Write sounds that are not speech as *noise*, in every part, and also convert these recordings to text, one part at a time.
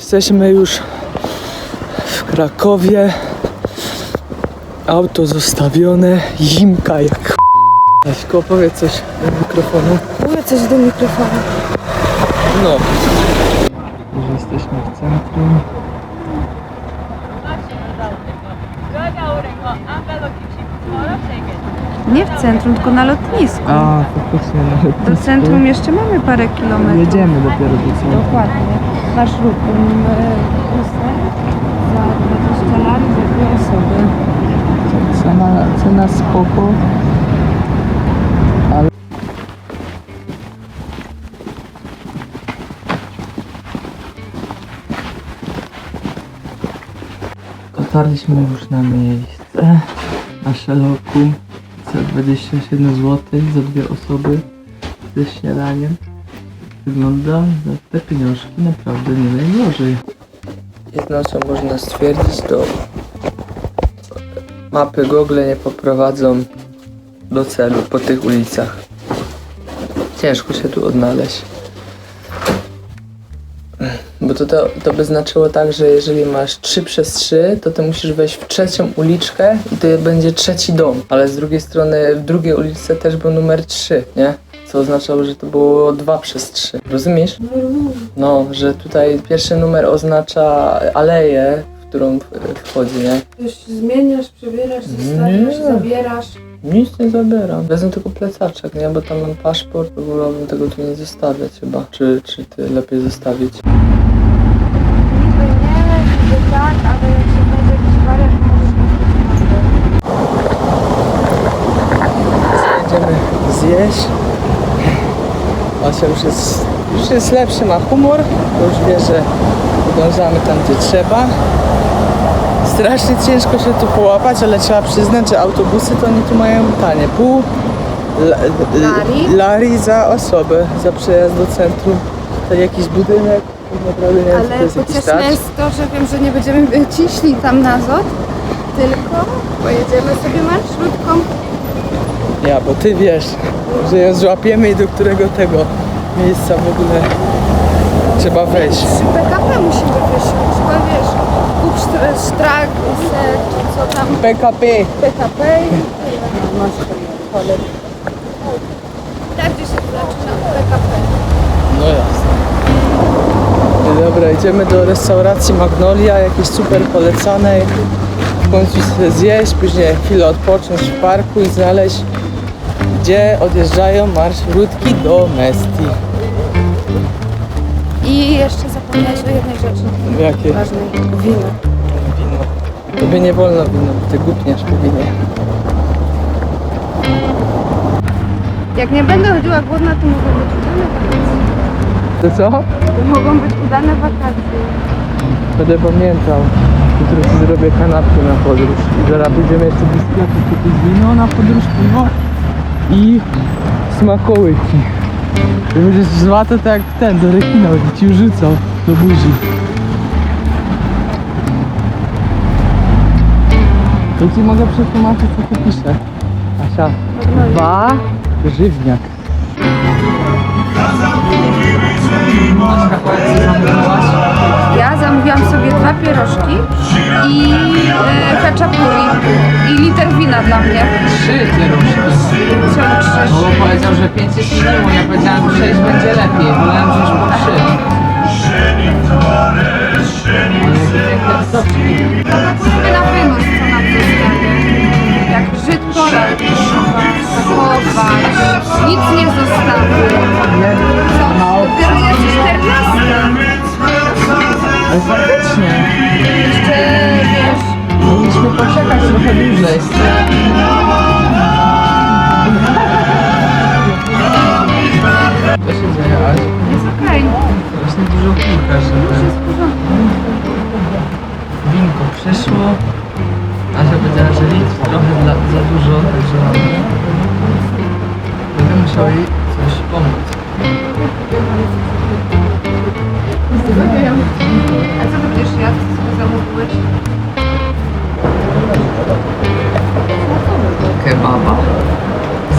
Jesteśmy już w Krakowie. Auto zostawione. Zimka jak Aśko, powiedz coś do mikrofonu. Mówię coś do mikrofonu. No. Już jesteśmy w centrum. Nie w centrum, tylko na lotnisku. A, faktycznie. No, Do centrum jeszcze mamy parę kilometrów. Jedziemy dopiero do centrum. Dokładnie. Marszrutem e, busem za 20 lat za dwie osoby. Cena, cena spoko. Dotarliśmy już na miejsce. Nasze lokum za 27 zł za dwie osoby ze śniadaniem. Wygląda za te pieniążki naprawdę nie najgorzej. Jedno co można stwierdzić to mapy Google nie poprowadzą do celu po tych ulicach. Ciężko się tu odnaleźć. Bo to, to, to by znaczyło tak, że jeżeli masz 3 przez 3, to ty musisz wejść w trzecią uliczkę i to będzie trzeci dom. Ale z drugiej strony w drugiej uliczce też był numer 3, nie? Co oznaczało, że to było 2 przez 3. Rozumiesz? No, że tutaj pierwszy numer oznacza aleję, w którą wchodzi, nie? Już zmieniasz, przebierasz, zostawiasz, Nie. zabierasz. Nic nie zabieram. Wezmę tylko plecaczek, nie? Bo tam mam paszport, wolałbym tego tu nie zostawiać chyba. Czy, czy ty lepiej zostawić? Tak, ale jak się będzie jakiś zjeść. Asia już jest, już jest lepszy, ma humor. Bo już wie, że podążamy tam, gdzie trzeba. Strasznie ciężko się tu połapać, ale trzeba przyznać, że autobusy to oni tu mają tanie. Pół la, Lari? lari za osobę, za przejazd do centrum. To jakiś budynek, Ale pocieszne jest to, że wiem, że nie będziemy ciśli tam na zot, tylko pojedziemy sobie marszrutką. Ja, bo ty wiesz, że ją złapiemy i do którego tego miejsca w ogóle trzeba wejść. Z PKP musimy wyjść, chyba wiesz, kup sztr- sztrak, se, czy co tam, PKP. PKP i tyle. Tak gdzie się zaczyna PKP. No jasne. No Dobra, idziemy do restauracji Magnolia, jakiejś super polecanej. W końcu zjeść, później chwilę odpocząć w parku i znaleźć, gdzie odjeżdżają marszrutki do Mesti. I jeszcze zapomniałeś o jednej rzeczy Jakie? ważnej. Wino. Wino. Tobie nie wolno wino, bo ty głupniesz po winie. Jak nie będę chodziła głodna, to mogą być. To co? To mogą być udane wakacje. Będę pamiętał. Jutro ci zrobię kanapkę na podróż. I zaraz będziemy jeszcze do sklepu kupić wino na podróż, piwo i smakołyki. I będziesz zła to tak jak ten, do rekina, będzie ci rzucał do buzi. To ci mogę przetłumaczyć co tu pisze. Asia, dwa, żywniak. Pierożki i e, haczapuri i liter wina dla mnie. Trzy kieruszki. Czemu trzy? No bo powiedział, że 5 jest minimum, ja powiedziałem, że 6 będzie lepiej, wolałem wziąć po 3. Sobie na wynos, co nam zostanie. Jak Żyd Polak trzeba zachować, nic nie zostawi. Co? Dopiero jest 14. trochę dłużej. Co się dzieje, Aś? jest okej. Właśnie dużo piłka, żeby Jest w porządku. winko przyszło. Asia powiedziała, że litr trochę dla, za dużo, także będę musiał jej coś pomóc. A co będziesz jadł? Co sobie zamówiłeś?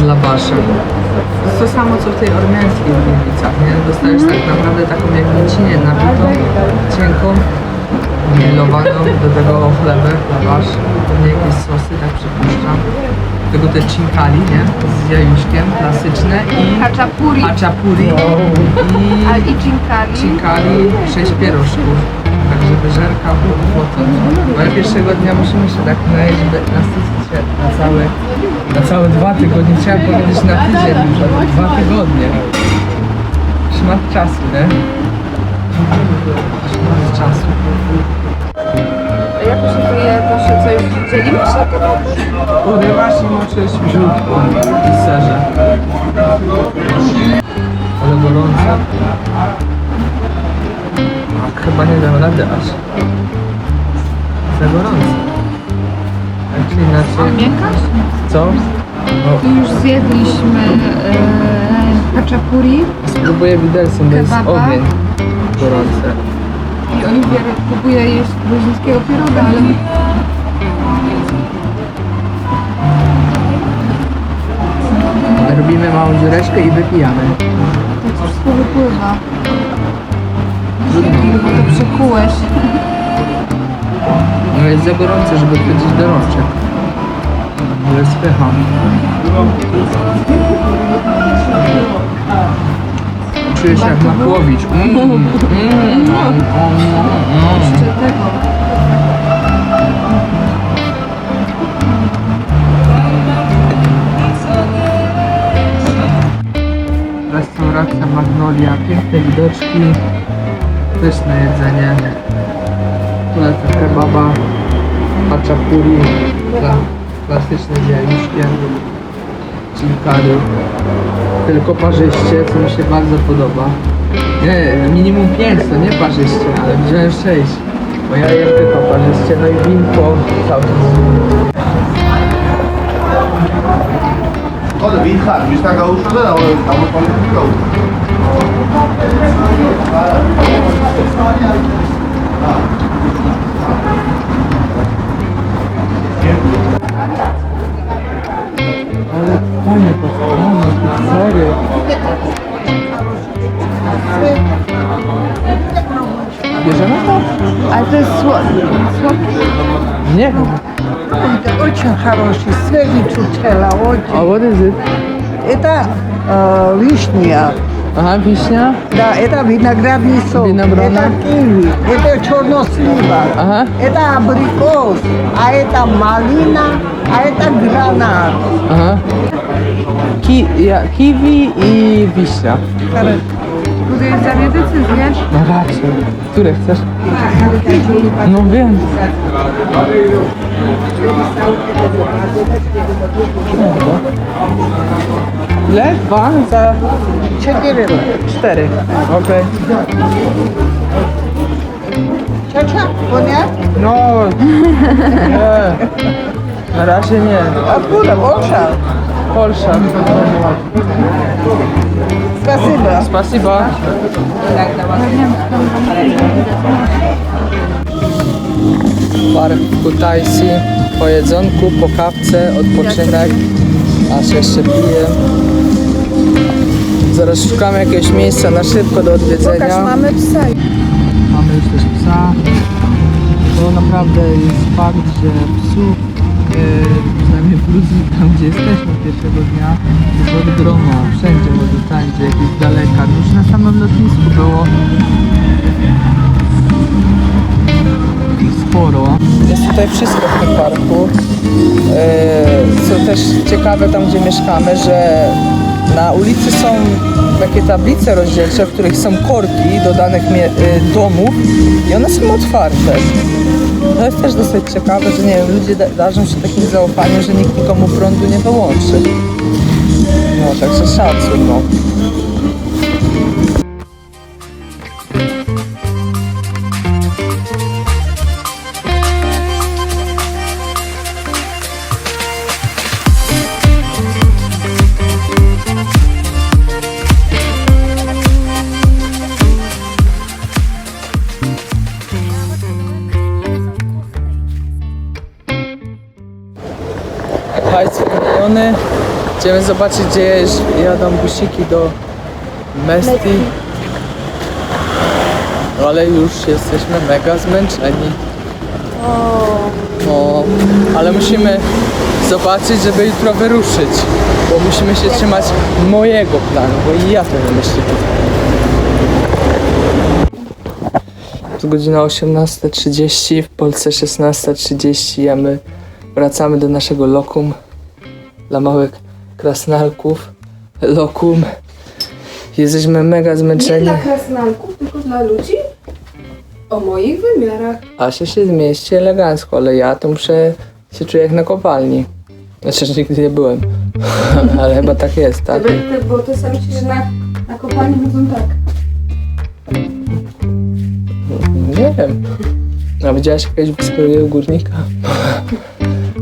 Lawaszem. masz. To jest to samo co w tej ormiańskiej w Gliwicach, nie? Dostajesz tak naprawdę taką jak mięcinę nabitą, cienką, grillowaną, do tego chlebek, lawasz, pewnie jakieś sosy, tak przypuszczam. Do tego te cinkali, nie? Z jajuszkiem, klasyczne i Haczapuri haczapuri i a i chinkali. cinkali, sześć pierożków. Także wyżerka potąd. Bo ja pierwszego dnia musimy się tak najeść, żeby nasycić się na całe, na całe dwa tygodnie. Chciałem powiedzieć na tydzień już, dwa tygodnie. Szmat czasu, nie? Szmat czasu. A jak się to je, to się co już się? Urywasz i moczysz w żółtku i serze. Ale gorąco. Chyba nie dam rady aż. Za gorąco. Tak inaczej. Miękasz? Co? Tu już zjedliśmy e, haczapuri spróbuję widelcem, bo jest Kebaba? ogień gorący. i Oliwier próbuje jeść gruzińskiego pieroga, ale Robimy małą dziureczkę i wypijamy. to wszystko wypływa. Bo to przekułeś. No jest za gorąco, żeby wchodzić do rączek. Ale spycham. Czuję się jak Makłowicz. Mm, mm, mm, mm, mm, mm. Restauracja Magnolia, piękne widoczki, pyszne jedzenie. Polecam kebaba, haczapuri, kla, klasyczne z jajuszkiem, chilkary. Tylko parzyście, co mi się bardzo podoba. Nie, minimum 5 to nie parzyście, ale wziąłem 6. Bo ja jem tylko parzyście, no i winko cały Olha, vim raro, isto está gaúcho não? Está gaúcho. Ale fajnie to serio. Bierzemy to? Ale to jest słodkie. Słodkie? Nie wiem. Это очень хороший, свежечутела, A очень. what is it? Это э, вишня, Aha, wiśnia? Da, eta winogradni sok, Winogrona? eta kiwi, eta czornosliwa, Aha. eta abrikos, a eta malina, a eta granat. Aha. Ki, ja, kiwi i wiśnia. Teraz Podejrzanie decyzję. No raczej. Które chcesz? No wiem. Dobra. Ile? Dwa za Четыре. cztery. Okej. Чача, понял? No. Nie. Na razie nie. Откуда? Оша? Polsza. Спасибо. Spasiba. Park Kutaisi. Po jedzonku, po kawce, odpoczynek. Aż jeszcze piję. Zaraz szukamy jakiegoś miejsca na szybko do odwiedzenia. Pokaż, mamy psa. Mamy już też psa. To naprawdę jest fakt, że psów, e, przynajmniej w Gruzji, tam gdzie jesteśmy pierwszego dnia, jest od groma, wszędzie, może tańczy, jakieś daleka. No Już na samym lotnisku było sporo. Jest tutaj wszystko w tym parku. E, Co też ciekawe tam, gdzie mieszkamy, że na ulicy są takie tablice rozdzielcze, w których są korki do danych y, domów i one są otwarte. To jest też dosyć ciekawe, że nie wiem, ludzie da- darzą się takim zaufaniem, że nikt nikomu prądu nie wyłączy. No, także szacun, no. Idziemy zobaczyć, gdzie jadą busiki do Mesti. No ale już jesteśmy mega zmęczeni. No, ale musimy zobaczyć, żeby jutro wyruszyć. Bo musimy się trzymać mojego planu, bo i ja to wymyśliłem. To godzina 18.30, w Polsce 16.30, a my wracamy do naszego lokum dla małych krasnalków. Lokum. Jesteśmy mega Nie zmęczeni. dla krasnalków, tylko dla ludzi o moich wymiarach. Asia się zmieści elegancko, ale ja to muszę się czuję jak na kopalni. Znaczy, że nigdy nie byłem. *laughs* ale chyba tak jest, tak? Bo, bo to sam myślisz, że na, na kopalni będą tak. Nie wiem. A widziałaś jakiegoś wysokiego górnika?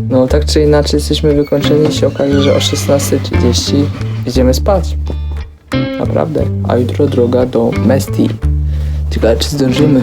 No tak czy inaczej jesteśmy wykończeni się okaże, że o 16.30 idziemy spać. Naprawdę. A jutro droga do Mesti. Ciekawe czy zdążymy.